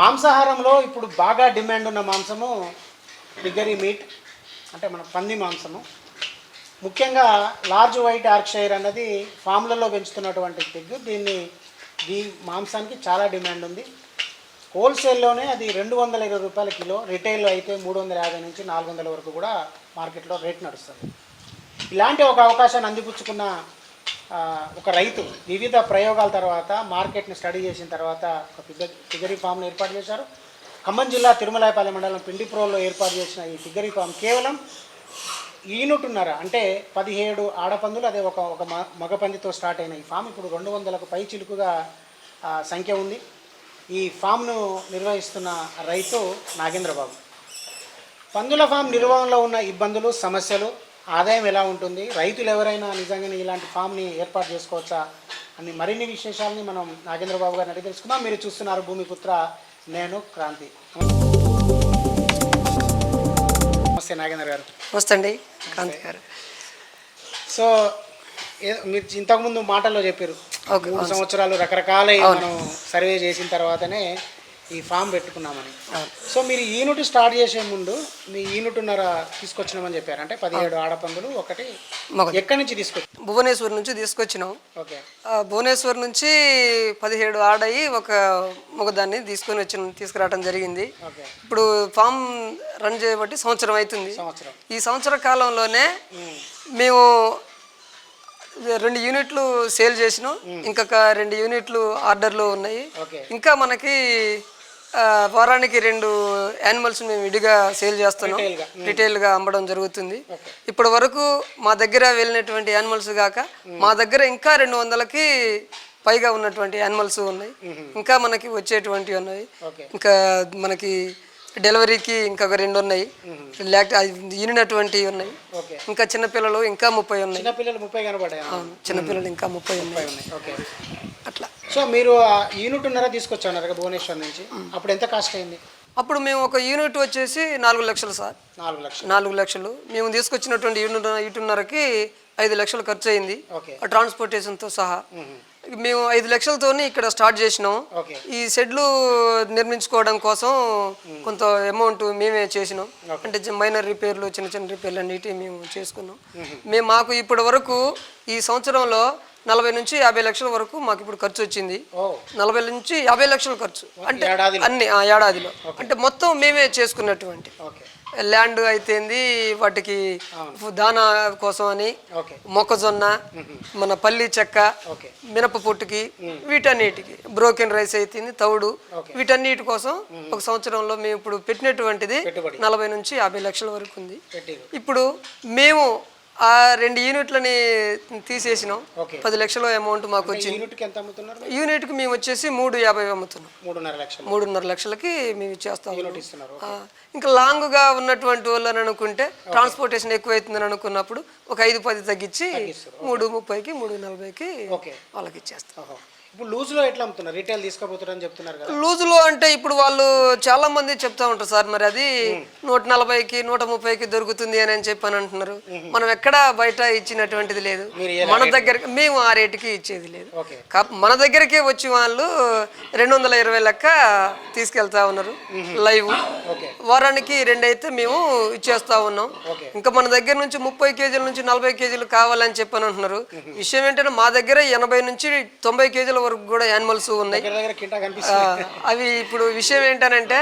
మాంసాహారంలో ఇప్పుడు బాగా డిమాండ్ ఉన్న మాంసము బిగ్గరీ మీట్ అంటే మన పంది మాంసము. ముఖ్యంగా లార్జ్ వైట్ ఆర్క్షైర్ అన్నది ఫామ్లలో పెంచుతున్నటువంటి పిగ్ దీన్ని ఈ మాంసానికి చాలా డిమాండ్ ఉంది. హోల్సేల్లోనే అది రెండు వందల ఇరవై రూపాయల కిలో రిటైల్లో అయితే మూడు వందల యాభై నుంచి నాలుగు వందల వరకు కూడా మార్కెట్లో రేట్ నడుస్తుంది. ఇలాంటి ఒక అవకాశాన్ని అందిపుచ్చుకున్న ఒక రైతు వివిధ ప్రయోగాల తర్వాత మార్కెట్ని స్టడీ చేసిన తర్వాత ఒక పిగ్గ ఫామ్ను ఏర్పాటు చేశారు. ఖమ్మం జిల్లా తిరుమలాయపాలెం మండలం పిండిప్రోల్లో ఏర్పాటు చేసిన ఈ పిగ్గరీ ఫామ్ కేవలం ఈనుటున్నర అంటే పదిహేడు ఆడపందులు అదే ఒక ఒక మ- మగ పందితో స్టార్ట్ అయిన ఈ ఫామ్. ఇప్పుడు రెండు వందలకు పై చిలుకుగా సంఖ్య ఉంది. ఈ ఫామ్ను నిర్వహిస్తున్న రైతు నాగేంద్రబాబు. పందుల ఫామ్ నిర్వహణలో ఉన్న ఇబ్బందులు సమస్యలు ఆదాయం ఎలా ఉంటుంది? రైతులు ఎవరైనా నిజంగానే ఇలాంటి ఫామ్ని ఏర్పాటు చేసుకోవచ్చా? అని మరిన్ని విశేషాలని మనం నాగేంద్రబాబు గారిని అడిగి తెలుసుకుందాం. మీరు చూస్తున్నారు భూమిపుత్ర నేను క్రాంతి. నమస్తే నాగేంద్ర గారు. వస్తండి కాంతి గారు. సో మీరు ఇంతకుముందు మాటల్లో చెప్పారు. మూడు సంవత్సరాలు రకరకాల మనం సర్వే చేసిన తర్వాతనే ఈ ఫామ్ పెట్టుకున్నామని. సో మీరు యూనిట్ స్టార్ట్ చేసే ముందు మీ యూనిట్న్నర తీసుకొచ్చినామని చెప్పారు. అంటే పదిహేడు ఆడపందులు ఒకటి ఎక్కడి నుంచి తీసుకొచ్చి భువనేశ్వర్ నుంచి తీసుకొచ్చినాం. ఓకే. భువనేశ్వర్ నుంచి పదిహేడు ఆడయి ఒక మగదాన్ని తీసుకొని వచ్చిన తీసుకురావడం జరిగింది. ఇప్పుడు ఫామ్ రన్ చేయబట్టి సంవత్సరం అవుతుంది. సంవత్సరం. ఈ సంవత్సర కాలంలోనే మేము. రెండు యూనిట్లు సేల్ చేసినాం. ఇంకొక రెండు యూనిట్లు ఆర్డర్లో ఉన్నాయి. ఇంకా మనకి వారానికి రెండు యానిమల్స్ మేము విడిగా సేల్ చేస్తున్నాం. రిటైల్గా అమ్మడం జరుగుతుంది. ఇప్పటి వరకు మా దగ్గర వెళ్ళినటువంటి యానిమల్స్ కాక మా దగ్గర ఇంకా రెండు వందలకి పైగా ఉన్నటువంటి యానిమల్స్ ఉన్నాయి. ఇంకా మనకి వచ్చేటువంటివి ఉన్నాయి. ఇంకా మనకి డెలివరీకి ఇంకొక రెండు ఉన్నాయి. లేక ఈనినటువంటివి ఉన్నాయి. ఇంకా చిన్నపిల్లలు ఇంకా ముప్పై ఉన్నాయి. చిన్నపిల్లలు ముప్పై కనబడ్డాయి? చిన్నపిల్లలు ఇంకా ముప్పై ఉన్నాయి. ఉన్నాయి. ఓకే. అట్లా. సో మీరు ఆ యూనిట్న్నర తీసుకొచ్చారు భువనేశ్వర్ నుంచి. అప్పుడు ఎంత కాస్ట్ అయింది? అప్పుడు మేము ఒక యూనిట్ వచ్చేసి నాలుగు లక్షలు సార్. నాలుగు లక్షలు. నాలుగు లక్షలు. మేము తీసుకొచ్చినటువంటి యూనిట్ యూనిట్న్నరకి ఐదు లక్షలు ఖర్చు అయింది ట్రాన్స్పోర్టేషన్తో సహా. మేము ఐదు లక్షలతోని ఇక్కడ స్టార్ట్ చేసినాం. ఈ షెడ్లు నిర్మించుకోవడం కోసం కొంత అమౌంట్ మేమే చేసినాం. అంటే మైనర్ రిపేర్లు చిన్న చిన్న రిపేర్లు అన్నిటి మేము చేసుకున్నాం. మేము. మాకు ఇప్పటి వరకు ఈ సంవత్సరంలో నలభై నుంచి యాభై లక్షల వరకు మాకు ఇప్పుడు ఖర్చు వచ్చింది. నలభై నుంచి యాభై లక్షల ఖర్చు. అంటే అన్ని ఆ, ఏడాదిలో. అంటే మొత్తం మేమే చేసుకున్నటువంటి. ల్యాండ్ అయితేంది వాటికి దానా కోసం అని మొక్కజొన్న మన పల్లి చెక్క మినప పొట్టుకి వీటన్నిటికి. బ్రోకెన్ రైస్ అయితేంది తౌడు. వీటన్నిటి కోసం ఒక సంవత్సరంలో మేము ఇప్పుడు పెట్టినటువంటిది. నలభై నుంచి యాభై లక్షల వరకు ఉంది. ఇప్పుడు మేము ఆ రెండు యూనిట్లని తీసేసినాం. పది లక్షల అమౌంట్ మాకు వచ్చింది. అమ్ముతున్నారు? యూనిట్కి మేము వచ్చేసి మూడు యాభై అమ్ముతున్నాం. మూడున్నర లక్షలు. మూడున్నర లక్షలకి మేము ఇచ్చేస్తాం యూనిట్ ఇంకా లాంగ్గా ఉన్నటువంటి వాళ్ళని అనుకుంటే ట్రాన్స్పోర్టేషన్ ఎక్కువ అవుతుందని అనుకున్నప్పుడు ఒక ఐదు పది తగ్గించి మూడు ముప్పైకి మూడు నలభైకి వాళ్ళకి ఇచ్చేస్తాం. ఇప్పుడు లూజ్లో ఎట్లా అమ్ముతున్నారు? రీటైల్ చెప్తున్నారు కదా. లూజులో అంటే ఇప్పుడు వాళ్ళు చాలా మంది చెప్తా ఉంటారు సార్ మరి అది నూట నలభైకి నూట ముప్పైకి దొరుకుతుంది అని అని చెప్పి అని అంటున్నారు మనం ఎక్కడ బయట ఇచ్చినటువంటిది లేదు. మన దగ్గర మేము ఆ రేటుకి ఇచ్చేది లేదు. మన దగ్గరకే వచ్చి వాళ్ళు రెండు వందల ఇరవై లెక్క తీసుకెళ్తా ఉన్నారు లైవ్. వారానికి రెండు అయితే మేము ఇచ్చేస్తా ఉన్నాం. ఇంకా మన దగ్గర నుంచి ముప్పై కేజీల నుంచి నలభై కేజీలు కావాలని చెప్పని అంటున్నారు. విషయం ఏంటంటే మా దగ్గర ఎనభై నుంచి తొంభై కేజీల వరకు కూడా యానిమల్స్ ఉన్నాయి. అవి ఇప్పుడు విషయం ఏంటనంటే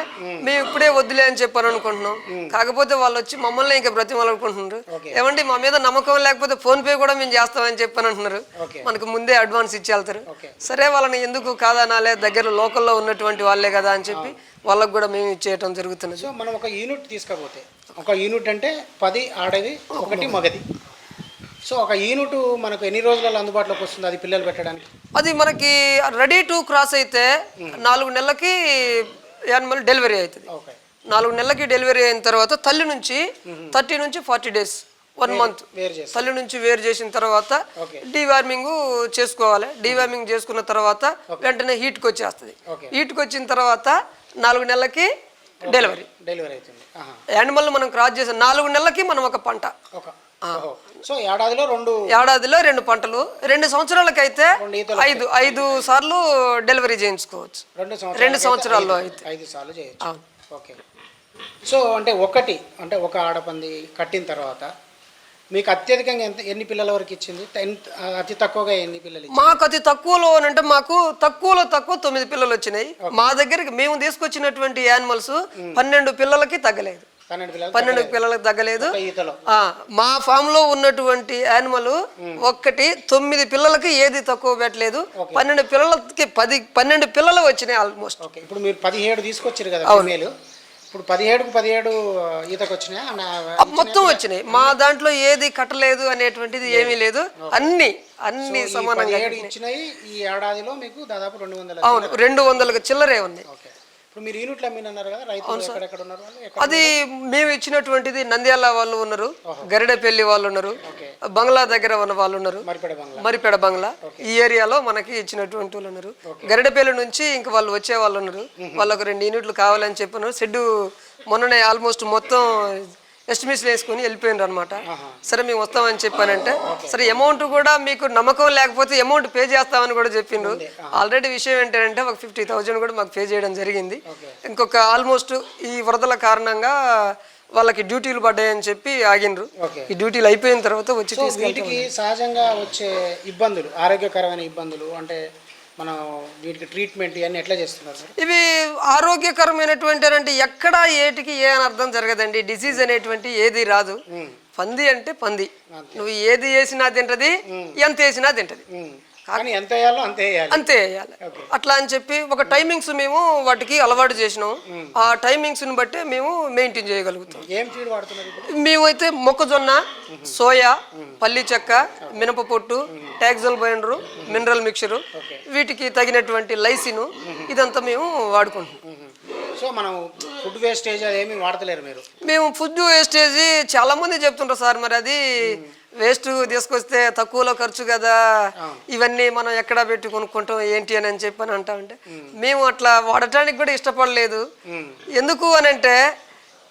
మేము. ఇప్పుడే వద్దులే అని చెప్పని అనుకుంటున్నాం. కాకపోతే వాళ్ళు వచ్చి మమ్మల్ని ఇంకా బ్రతిమాలనుకుంటున్నారు. ఏమండి మా మీద నమ్మకం లేకపోతే ఫోన్ పే కూడా మేము చేస్తామని చెప్పని అంటున్నారు. మనకు ముందే అడ్వాన్స్ ఇచ్చి వెళ్తారు ఓకే. సరే వాళ్ళని ఎందుకు కాదనాలే దగ్గర లోకల్లో ఉన్నటువంటి వాళ్ళే కదా అని చెప్పి వాళ్ళకు కూడా మేము ఇచ్చేయటం జరుగుతున్నది. సో మనం ఒక యూనిట్ తీసుకపోతే ఒక యూనిట్ అంటే పది ఆడవి ఒకటి మగది. సో ఒక యూనిట్ మనకు ఎన్ని రోజులలో అందుబాటులోకి వస్తుంది అది పిల్లలు పెట్టడానికి? అది మనకి రెడీ టు క్రాస్ అయితే నాలుగు నెలలకి యానిమల్ డెలివరీ అవుతుంది. నాలుగు నెలలకి డెలివరీ అయిన తర్వాత తల్లి నుంచి థర్టీ నుంచి ఫార్టీ డేస్ వన్ మంత్ తల్లి నుంచి వేరు చేసిన తర్వాత. డీవార్మింగ్ చేసుకోవాలి. డీవార్మింగ్ చేసుకున్న తర్వాత వెంటనే హీట్కి వచ్చేస్తుంది. హీట్కి వచ్చిన తర్వాత నాలుగు నెలలకి డెలివరీ డెలివరీ అవుతుంది. యానిమల్ మనం క్రాస్ చేసిన నాలుగు నెలలకి మనం ఒక పంట. సో ఏడాదిలో రెండు ఏడాదిలో రెండు పంటలు. రెండు సంవత్సరాలకైతే ఐదు ఐదు సార్లు డెలివరీ చేయించుకోవచ్చు. రెండు రెండు సంవత్సరాల్లో అయితే. ఐదు సార్లు చేయొచ్చు. ఓకే. సో అంటే ఒకటి అంటే ఒక ఆడపంది కట్టిన తర్వాత మీకు అత్యధికంగా ఎంత ఎన్ని పిల్లల వరకు ఇచ్చింది? అతి తక్కువగా ఎన్ని పిల్లలు మాకు అతి తక్కువలో అంటే మాకు తక్కువలో తక్కువ తొమ్మిది పిల్లలు వచ్చినాయి. మా దగ్గరికి మేము తీసుకొచ్చినటువంటి యానిమల్స్ పన్నెండు పిల్లలకి తగ్గలేదు. పన్నెండు పిల్లలు పన్నెండు పిల్లలకు తగ్గలేదు. మా ఫామ్లో ఉన్నటువంటి యానిమల్ ఒక్కటి తొమ్మిది పిల్లలకి ఏది తక్కువ పెట్టలేదు. పన్నెండు పిల్లలకి పది పన్నెండు పిల్లలు వచ్చినాయి ఆల్మోస్ట్. ఇప్పుడు మీరు పదిహేడు తీసుకొచ్చారు కదా ఫిమేల్ ఇప్పుడు పదిహేడుకు పదిహేడు ఈతకు వచ్చినాయా? మొత్తం వచ్చినాయి. మా దాంట్లో ఏది కట్టలేదు అనేటువంటిది ఏమీ లేదు. అన్ని అన్ని సమానంగా ఇచ్చినాయి. ఈ ఏడాదిలో మీకు దాదాపు రెండు వందల అవును రెండు వందలకు చిల్లరే ఉంది. ఇప్పుడు మీరు యూనిట్లు అమ్మినన్నారు కదా రైతులు ఎక్కడెక్కడ ఉన్నారు వాళ్ళు? ఎక్కడ అది మేము ఇచ్చినటువంటిది నంద్యాల వాళ్ళు ఉన్నారు గరిడపల్లి వాళ్ళు ఉన్నారు బంగ్లా దగ్గర ఉన్న వాళ్ళు ఉన్నారు మరిపడ బంగ్లా. మరిపేడ బంగ్లా. ఈ ఏరియాలో మనకి ఇచ్చినటువంటి వాళ్ళు ఉన్నారు. గరిడపల్లి నుంచి ఇంక వాళ్ళు వచ్చే వాళ్ళు ఉన్నారు. వాళ్ళకు రెండు యూనిట్లు కావాలని చెప్పినారు షెడ్ మొన్ననే ఆల్మోస్ట్ మొత్తం ఎస్టిమేషన్ వేసుకొని వెళ్ళిపోయినారు అనమాట సరే మేము వస్తామని చెప్పానంటే సరే అమౌంట్ కూడా మీకు నమ్మకం లేకపోతే అమౌంట్ పే చేస్తామని కూడా చెప్పిండ్రు. ఆల్రెడీ విషయం ఏంటంటే ఒక ఫిఫ్టీ థౌజండ్ కూడా మాకు పే చేయడం జరిగింది. ఇంకొక ఆల్మోస్ట్ ఈ వరదల కారణంగా వాళ్ళకి డ్యూటీలు పడ్డాయని చెప్పి ఆగిండ్రు. ఓకే. ఈ డ్యూటీలు అయిపోయిన తర్వాత వచ్చి సహజంగా వచ్చే ఇబ్బందులు ఆరోగ్యకరమైన ఇబ్బందులు అంటే మనం వీటికి ట్రీట్మెంట్ ఇవన్నీ ఎట్లా చేస్తున్నారు సార్? ఇవి ఆరోగ్యకరమైనటువంటి అంటే ఎక్కడ ఏటికి ఏ అనర్థం జరగదండి. డిసీజ్ అనేటువంటి ఏది రాదు. పంది అంటే పంది. నువ్వు ఏది వేసినా తింటది ఎంత వేసినా తింటది. కానీ ఎంత వేయాలో అంతే వేయాలి. అంతే వేయాలి. అట్లా అని చెప్పి ఒక టైమింగ్స్ మేము వాటికి అలవాటు చేసినాం. ఆ టైమింగ్స్ని బట్టి మేము మెయింటైన్ చేయగలుగుతాం. ఏం ఫీడ్ వాడుతున్నారు ఇప్పుడు? మేమైతే మొక్కజొన్న సోయా పల్లి చెక్క మినప పొట్టు టాక్సల్ బైండరు మినరల్ మిక్చరు వీటికి తగినటువంటి లైసిను ఇదంతా మేము వాడుకుంటున్నాం. మ్మ్. సో మనం ఫుడ్ వేస్టేజ్ ఏమీ వాడతలేరు మీరు? మేము ఫుడ్ వేస్టేజ్ చాలా మంది చెప్తుంటారు సార్ మరి అది వేస్ట్ తీసుకొస్తే తక్కువలో ఖర్చు కదా. ఇవన్నీ మనం ఎక్కడ పెట్టి కొనుక్కుంటాం ఏంటి అని అని చెప్పని అంటా ఉంటే మేము అట్లా వాడటానికి కూడా ఇష్టపడలేదు. ఎందుకు అని అంటే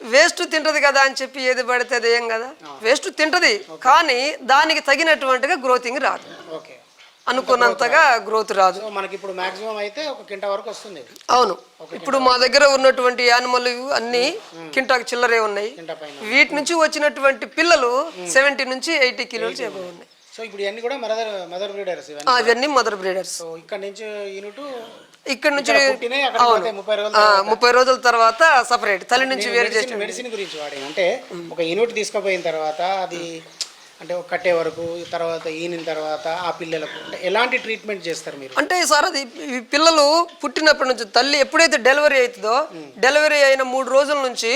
వేస్ట్ తింటది కదా అని చెప్పి ఏది పడితే అది ఏం కదా. వేస్ట్ తింటది కానీ దానికి తగినటువంటిగా గ్రోతింగ్ రాదు. ఓకే. అనుకున్నంతగా గ్రోత్ రాదు. మనకి ఇప్పుడు మాక్సిమం అయితే ఒక కింట వరకు వస్తుంది అవును. ఇప్పుడు మా దగ్గర ఉన్నటువంటి యానిమల్ అన్ని కింటాకు చిల్లరే ఉన్నాయి. వీటి నుంచి వచ్చినటువంటి పిల్లలు సెవెంటీ నుంచి ఎయిటీ కిలోలు చేప ఉన్నాయి. సో ఇప్పుడు ఇవన్నీ కూడా మదర్ మదర్ బ్రీడర్స్ ఇవన్నీ మదర్ బ్రీడర్స్ సో ఇక్కడ నుంచి యూనిట్ ఇక్కడ నుంచి ముప్పై రోజులు తర్వాత? సపరేట్ తల్లి నుంచి వేరు చేసి మెడిసిన్ మెడిసిన్ గురించి వాడి అంటే ఒక యూనిట్ తీసుకుపోయిన తర్వాత అది అంటే కట్టే వరకు తర్వాత ఈనిన తర్వాత ఆ పిల్లలకు అంటే ఎలాంటి ట్రీట్మెంట్ చేస్తారు మీరు? అంటే సార్ అది ఈ పిల్లలు పుట్టినప్పటి నుంచి తల్లి ఎప్పుడైతే డెలివరీ అవుతుందో డెలివరీ అయిన మూడు రోజుల నుంచి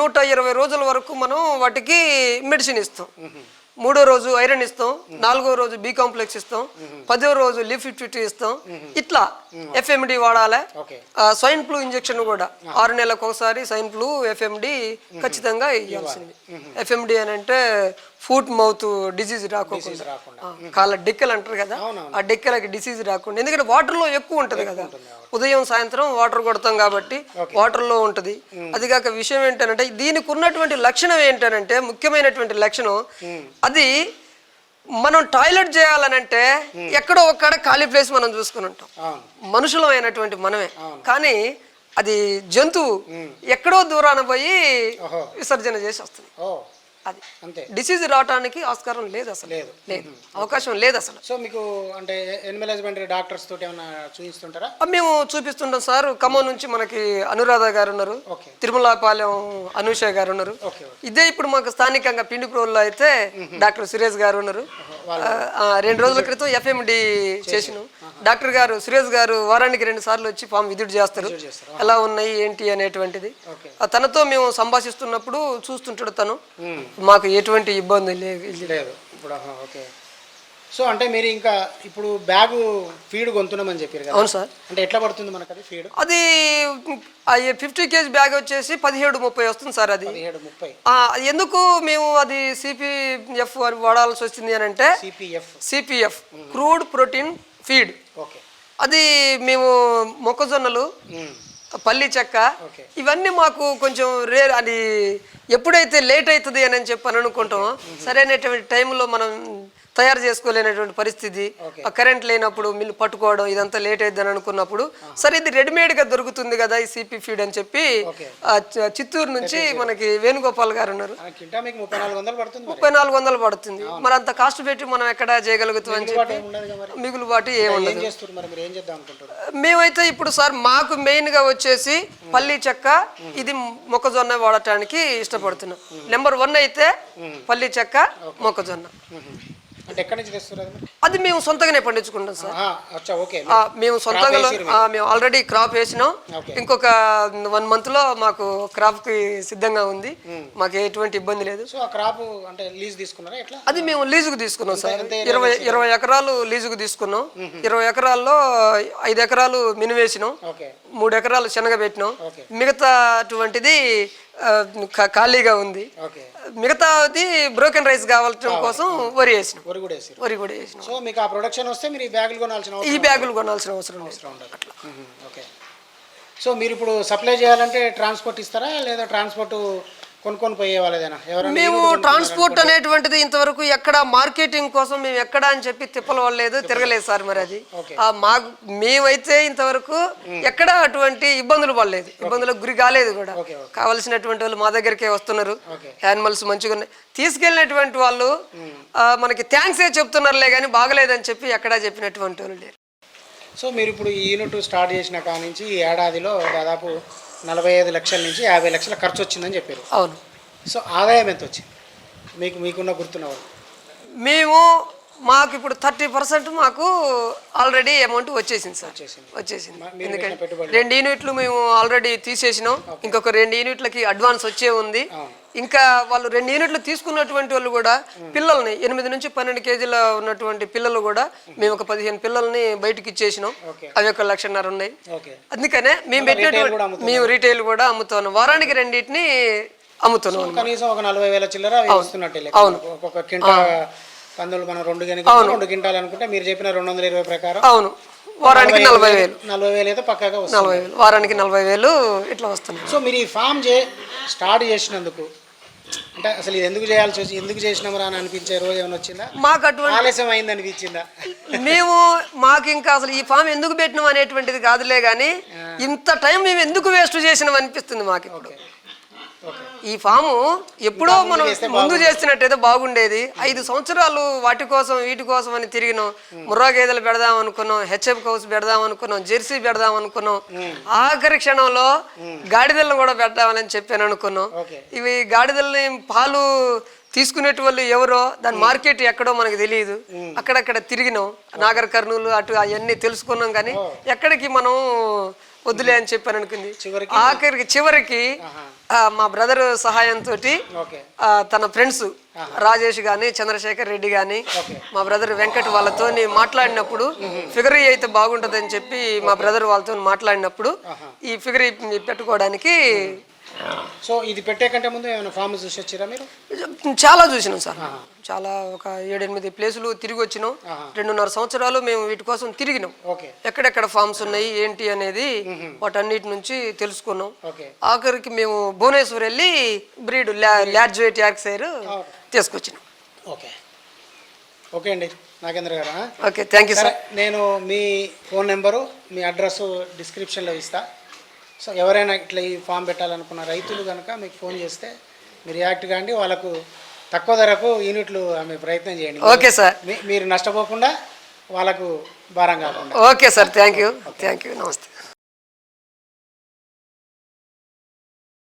నూట ఇరవై రోజుల వరకు మనం వాటికి మెడిసిన్ ఇస్తాం. మూడో రోజు ఐరన్ ఇస్తాం నాలుగో రోజు బి కాంప్లెక్స్ ఇస్తాం పదో రోజు లిఫ్ ఫిఫ్టీ ఇస్తాం. ఇట్లా ఎఫ్ఎండి వాడాలి. స్వైన్ ఫ్లూ ఇంజెక్షన్ కూడా. ఆరు నెలలకు ఒకసారి స్వైన్ ఫ్లూ ఎఫ్ఎండి ఖచ్చితంగా ఇవ్వాల్సింది. ఎఫ్ఎండి అని అంటే ఫుట్ మౌత్ డిసీజ్ రాకుండా. కాళ్ళ డెక్కలు అంటారు కదా ఆ డెక్కలకి డిసీజ్ రాకుండా. ఎందుకంటే వాటర్లో ఎక్కువ ఉంటుంది కదా. ఉదయం సాయంత్రం వాటర్ కొడతాం కాబట్టి వాటర్లో ఉంటుంది. అది కాక విషయం ఏంటంటే దీనికి ఉన్నటువంటి లక్షణం ఏంటంటే ముఖ్యమైనటువంటి లక్షణం అది మనం టాయిలెట్ చేయాలనంటే ఎక్కడో ఒక్కడ ఖాళీ ప్లేస్ మనం చూసుకుని ఉంటాం. అవును. మనుషులం అయినటువంటి మనమే కానీ అది జంతువు ఎక్కడో దూరాన పోయి. విసర్జన చేసి వస్తుంది. అది. అంతే. డిసీజ్ రావడానికి ఆస్కారం లేదు అసలు. లేదు. లేదు. అవకాశం లేదు అసలు. సో మీకు అంటే ఎనిమల్ హస్బెండరీ డాక్టర్స్ తోటి ఏమైనా చూపిస్తుంటారా? మేము చూపిస్తుంటాం సార్. ఖమ్మం నుంచి మనకి అనురాధ గారు ఉన్నారు. తిరుమలపాలెం అనూష గారు ఉన్నారు. ఇదే ఇప్పుడు మాకు స్థానికంగా పిండి ప్రోల్లో అయితే డాక్టర్ సురేష్ గారు ఉన్నారు. రెండు రోజుల క్రితం ఎఫ్ఎండి చేసినాం. డాక్టర్ గారు సురేష్ గారు వారానికి రెండు సార్లు వచ్చి ఫామ్ విజిట్ చేస్తారు. ఎలా ఉన్నాయి ఏంటి అనేటువంటిది. తనతో మేము సంభాషిస్తున్నప్పుడు చూస్తుంటాడు తను. మాకు ఎటువంటి ఇబ్బంది లేదు. ఇప్పుడు ఓకే. సో అంటే మీరు ఇంకా ఇప్పుడు బ్యాగు ఫీడ్ కొంటున్నామని చెప్పారు కదా. అవును సార్. అంటే ఎట్లా పడుతుంది మనకు అది ఫీడ్? అది ఫిఫ్టీ కేజీ బ్యాగ్ వచ్చేసి పదిహేడు ముప్పై వస్తుంది సార్ అది. పదిహేడు ముప్పై. ఎందుకు మేము అది సిపిఎఫ్ వాడాల్సి వచ్చింది అని అంటే CPF CPF crude protein feed. Okay. అది మేము మొక్కజొన్నలు పల్లి చెక్క. ఇవన్నీ మాకు కొంచెం రేర్ అది ఎప్పుడైతే లేట్ అవుతుంది అని చెప్పి అని అనుకుంటామో సరైనటువంటి టైంలో మనం తయారు చేసుకోలేనటువంటి పరిస్థితి. కరెంట్ లేనప్పుడు మిల్లు పట్టుకోవడం ఇదంతా లేట్ అవుతుందని అనుకున్నప్పుడు సరే ఇది రెడీమేడ్గా దొరుకుతుంది కదా ఈ సిపి ఫీడ్ అని చెప్పి చిత్తూరు నుంచి మనకి వేణుగోపాల్ గారు ఉన్నారు. ముప్పై నాలుగు వందలు పడుతుంది మరి. అంత కాస్ట్ పెట్టి మనం ఎక్కడ చేయగలుగుతాం అని చెప్పి మిగులుబాటు ఏం ఏముండదు మేమైతే ఇప్పుడు సార్ మాకు మెయిన్గా వచ్చేసి పల్లి చెక్క ఇది మొక్కజొన్న వాడటానికి ఇష్టపడుతున్నాం. నెంబర్ వన్ అయితే పల్లి చెక్క మొక్కజొన్న. అంటే ఎక్కడి నుంచి తెస్తారు అది మేము సొంతంగానే పండించుకుంటాం సార్. అచ్చా ఓకే. మేము సొంతంగా మేము ఆల్రెడీ క్రాప్ వేసినాం. ఇంకొక వన్ మంత్లో మాకు క్రాప్కి సిద్ధంగా ఉంది. మాకు ఎటువంటి ఇబ్బంది లేదు. సో ఆ క్రాప్ అంటే లీజ్ తీసుకున్నారా ఎట్లా? అది మేము లీజుకు తీసుకున్నాం సార్. ఇరవై ఇరవై ఎకరాలు లీజుకు తీసుకున్నాం. ఇరవై ఎకరాల్లో ఐదు ఎకరాలు మిని వేసినాం. ఓకే. మూడు ఎకరాలు శనగ పెట్టినాం. మిగతా అటువంటిది ఖాళీగా ఉంది. మిగతాది బ్రోకెన్ రైస్ కావాలటం కోసం వరి వేసినాం. వరి కూడా వేసారు వరి కూడా వేసినాం. సో మీకు ఆ ప్రొడక్షన్ వస్తే మీరు ఈ బ్యాగులు కొనాల్సిన ఈ బ్యాగులు కొనాల్సిన అవసరం అవసరం ఉండదు. ఓకే. సో మీరు ఇప్పుడు సప్లై చేయాలంటే ట్రాన్స్పోర్ట్ ఇస్తారా లేదా ట్రాన్స్పోర్ట్ కొనుక్కొని పోయే వాళ్ళదేనా ఎవరైనా మేము ట్రాన్స్పోర్ట్ అనేటువంటిది ఇంతవరకు ఎక్కడ మార్కెటింగ్ కోసం మేము ఎక్కడ అని చెప్పి తిప్పలవలేదు తిరగలేదు సార్ మరి అది. మాకు మేమైతే ఇంతవరకు ఎక్కడ అటువంటి ఇబ్బందులు పడలేదు. ఇబ్బందులకు గురి కాలేదు కూడా. కావలసినటువంటి వాళ్ళు మా దగ్గరికే వస్తున్నారు. యానిమల్స్ మంచిగా ఉన్నాయి. తీసుకెళ్ళినటువంటి వాళ్ళు మనకి థ్యాంక్స్ ఏ చెప్తున్నారులే కానీ బాగలేదని చెప్పి ఎక్కడా చెప్పినటువంటి వాళ్ళు లేరు. సో మీరు ఇప్పుడు ఈ యూనిట్ స్టార్ట్ చేసిన కాడ నుంచి ఈ ఏడాదిలో దాదాపు నలభై ఐదు లక్షల నుంచి యాభై లక్షల ఖర్చు వచ్చిందని చెప్పారు. అవును. సో ఆదాయం ఎంత వచ్చింది? మీకు మీకున్న గుర్తున్న మేము మాకు ఇప్పుడు థర్టీ పర్సెంట్ మాకు ఆల్రెడీ అమౌంట్ వచ్చేసింది సార్. వచ్చేసింది. ఎందుకంటే రెండు యూనిట్లు మేము ఆల్రెడీ తీసేసినాం. ఇంకొక రెండు యూనిట్లకి అడ్వాన్స్ వచ్చే ఉంది. ఇంకా వాళ్ళు రెండు యూనిట్లు తీసుకున్నటువంటి వాళ్ళు కూడా పిల్లల్ని ఎనిమిది నుంచి పన్నెండు కేజీల ఉన్నటువంటి పిల్లలు కూడా మేము ఒక పదిహేను పిల్లల్ని బయటకి ఇచ్చేసినాం. అవి ఒక లక్షన్నర ఉన్నాయి. అందుకనే మేము పెట్టినటువంటి. మేము రీటైల్ కూడా అమ్ముతున్నాం. వారానికి రెండింటిని అమ్ముతున్నాం కనీసం ఒక నలభై వేల చిల్లర అవి వస్తున్నట్టే లెక్క. ఒక్కొక్క కందులు మనం రెండు గనుక రెండు కింటాలు అనుకుంటే మీరు చెప్పిన రెండు వందల ఇరవై ప్రకారం అవును. వారానికి నలభై వేలు. నలభై వేలు అయితే పక్కాగా వస్తుంది. నలభై వేలు. వారానికి నలభై వేలు ఇట్లా వస్తున్నాయి. సో మీరు ఈ ఫామ్ చే స్టార్ట్ చేసినందుకు అంటే అసలు ఇది ఎందుకు చేయాల్సి వచ్చి ఎందుకు చేసినామరా అని అనిపించే రోజు ఏమైనా వచ్చిందా? మాకు అటువంటి ఆలస్యం అయింది అనిపించిందా? మేము మాకు ఇంకా అసలు ఈ ఫామ్ ఎందుకు పెట్టినాం అనేటువంటిది కాదులే కానీ ఇంత టైం మేము ఎందుకు వేస్ట్ చేసినాం అనిపిస్తుంది మాకు ఇప్పుడు. ఈ ఫాము ఎప్పుడో మనం ముందు చేస్తున్నట్టయితే బాగుండేది. ఐదు సంవత్సరాలు వాటి కోసం వీటి కోసం అని తిరిగినాం. ముర్రా గేదెలు పెడదాం అనుకున్నాం హెచ్ఎఫ్ కౌస్ పెడదాం అనుకున్నాం జెర్సీ పెడదాం అనుకున్నాం. ఆఖరి క్షణంలో గాడిదలను కూడా పెడదామని చెప్పాను అనుకున్నాం. ఇవి గాడిదల్ని పాలు తీసుకునేటి వాళ్ళు ఎవరో దాని మార్కెట్ ఎక్కడో మనకు తెలియదు. అక్కడక్కడ తిరిగినాం. నాగర్ కర్నూలు అటు అవన్నీ తెలుసుకున్నాం కానీ ఎక్కడికి మనం వద్దులే అని చెప్పాను అనుకుంది. చివరికి? ఆఖరికి చివరికి మా బ్రదర్ సహాయంతో తన ఫ్రెండ్స్ రాజేష్ గాని చంద్రశేఖర్ రెడ్డి గాని. మా బ్రదర్ వెంకట్ వాళ్ళతో మాట్లాడినప్పుడు ఫిగర్ అయితే బాగుంటుందని చెప్పి మా బ్రదర్ వాళ్ళతో మాట్లాడినప్పుడు ఈ ఫిగర్ పెట్టుకోవడానికి సో ఇది పెట్టే కంటే ముందు ఏమైనా ఫామ్ చూసి వచ్చిరా మీరు? చాలా చూసినాం సార్. చాలా ఒక ఏడెనిమిది ప్లేసులు తిరిగి వచ్చినాం. రెండున్నర సంవత్సరాలు మేము వీటి కోసం తిరిగినాం. ఓకే. ఎక్కడెక్కడ ఫామ్స్ ఉన్నాయి ఏంటి అనేది వాటన్నిటి నుంచి తెలుసుకున్నాం. ఓకే. ఆఖరికి మేము భువనేశ్వర్ వెళ్ళి బ్రీడ్ ల్యార్జ్ వెయిట్ యాక్సైర్ తీసుకొచ్చినాం. ఓకే. ఓకే అండి. నాగేంద్ర గారు? ఓకే థ్యాంక్ యూ సరే నేను మీ ఫోన్ నెంబరు మీ అడ్రస్ డిస్క్రిప్షన్లో ఇస్తా. సో ఎవరైనా ఇట్లా ఈ ఫామ్ పెట్టాలనుకున్న రైతులు కనుక మీకు ఫోన్ చేస్తే మీరు యాక్ట్ కాండి వాళ్ళకు తక్కువ ధరకు యూనిట్లు అమ్మే ప్రయత్నం చేయండి. Okay sir. మీరు నష్టపోకుండా వాళ్ళకు భారం కాకుండా. Okay sir thank you. Thank you. నమస్తే.